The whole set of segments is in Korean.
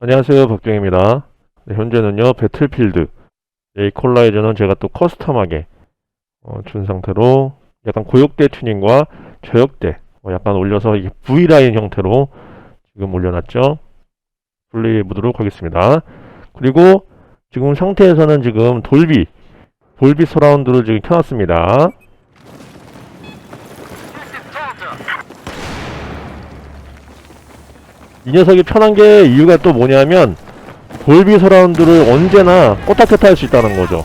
안녕하세요 박경입니다. 네, 현재는요 배틀필드 에이콜라이저는 제가 또 커스텀하게 어, 준 상태로 약간 고역대 튜닝과 저역대 어, 약간 올려서 V라인 형태로 지금 올려놨죠? 플레이해 보도록 하겠습니다. 그리고 지금 상태에서는 지금 돌비 돌비 서라운드를 지금 켜놨습니다 이 녀석이 편한 게 이유가 또 뭐냐면 돌비 서라운드를 언제나 켰다 할수 있다는 거죠.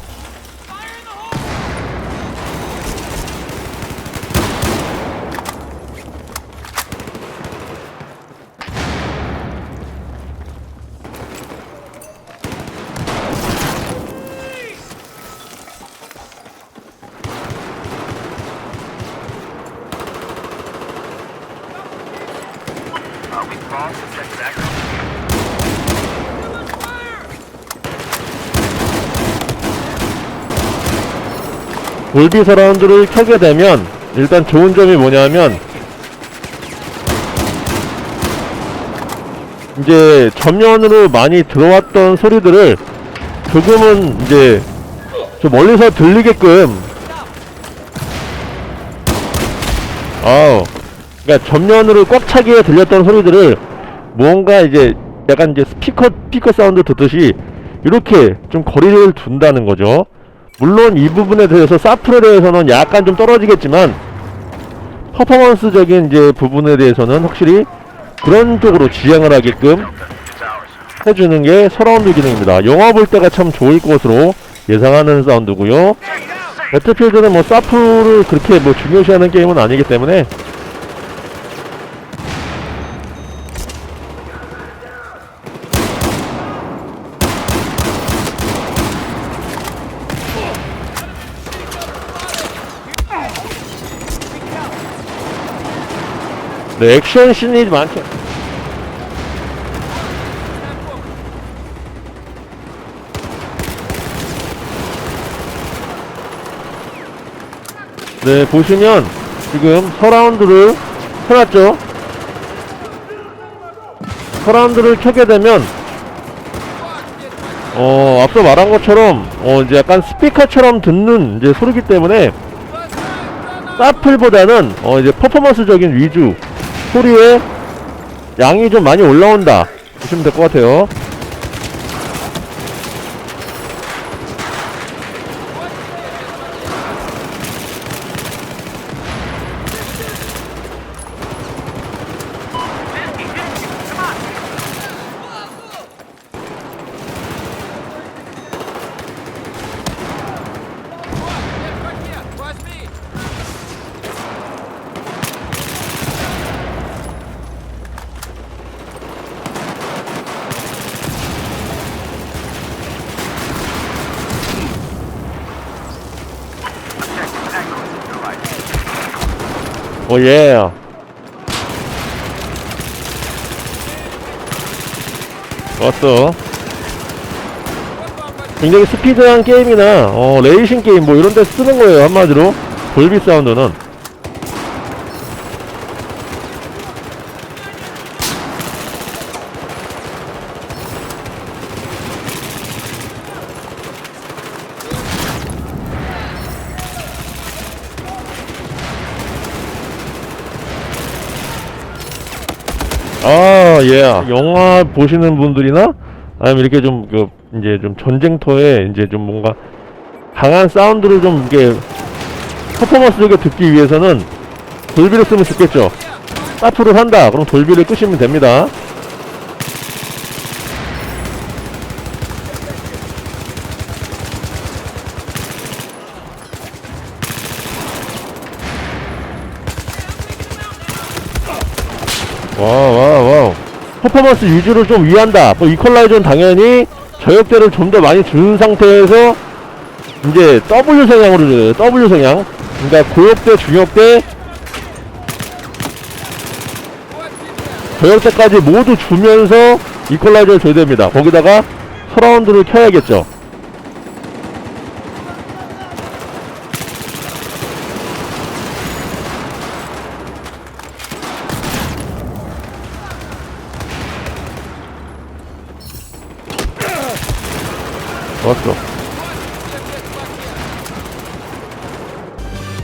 돌비 서라운드를 켜게 되면 일단 좋은 점이 뭐냐면 이제 전면으로 많이 들어왔던 소리들을 조금은 이제 좀 멀리서 들리게끔. 아우 그러니까 전면으로 꽉 차게 들렸던 소리들을 뭔가 이제 약간 이제 스피커 스피커 사운드 듣듯이 이렇게 좀 거리를 둔다는 거죠. 물론 이 부분에 대해서 사프에 대해서는 약간 좀 떨어지겠지만 퍼포먼스적인 이제 부분에 대해서는 확실히 그런 쪽으로 지향을 하게끔. 해주는 게 서라운드 기능입니다. 영화 볼 때가 참 좋을 것으로 예상하는 사운드고요. 배틀필드는 뭐 사프를 그렇게 뭐 중요시하는 게임은 아니기 때문에 네, 액션 씬이 많죠. 네, 보시면 지금 서라운드를 켜놨죠? 서라운드를 켜게 되면 어, 앞서 말한 것처럼 어, 이제 약간 스피커처럼 듣는 이제 소리기 때문에 사플보다는 어, 이제 퍼포먼스적인 위주 소리에 양이 좀 많이 올라온다 보시면 될 것 같아요. 오 예. 왔어. 굉장히 스피드한 게임이나 어, 레이싱 게임 뭐 이런 데 쓰는 거예요 한마디로 돌비 사운드는 아, 예. 영화 보시는 분들이나 아니면 이렇게 좀 그 이제 좀 전쟁터에 이제 좀 뭔가 강한 사운드를 좀 이게 퍼포먼스적으로 듣기 위해서는 돌비를 쓰면 좋겠죠. 사프를 한다. 그럼 돌비를 끄시면 됩니다. 와와와. 퍼포먼스 유지를 좀 위한다. 뭐 이퀄라이저는 당연히 저역대를 좀 더 많이 준 상태에서 이제 W 성향으로 줘요. W 성향. 그러니까 고역대 중역대 저역대까지 모두 주면서 이퀄라이저를 줘야 됩니다. 거기다가 서라운드를 켜야겠죠 좋았어.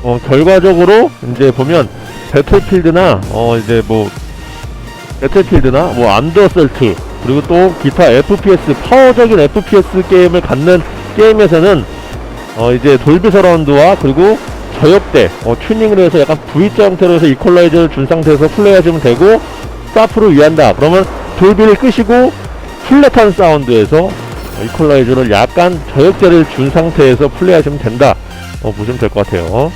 어, 결과적으로 이제 보면 배틀필드나 어 이제 뭐 배틀필드나 뭐 안더설트 그리고 또 기타 FPS 파워적인 FPS 게임을 갖는 게임에서는 어 이제 돌비 서라운드와 그리고 저역대 어, 튜닝을 해서 약간 V자 형태로 해서 이퀄라이저를 준 상태에서 플레이하시면 되고 사프를 위한다 그러면 돌비를 끄시고 플랫한 사운드에서 어, 이퀄라이저를 약간 저역대를 준 상태에서 플레이하시면 된다. 어, 보시면 될 것 같아요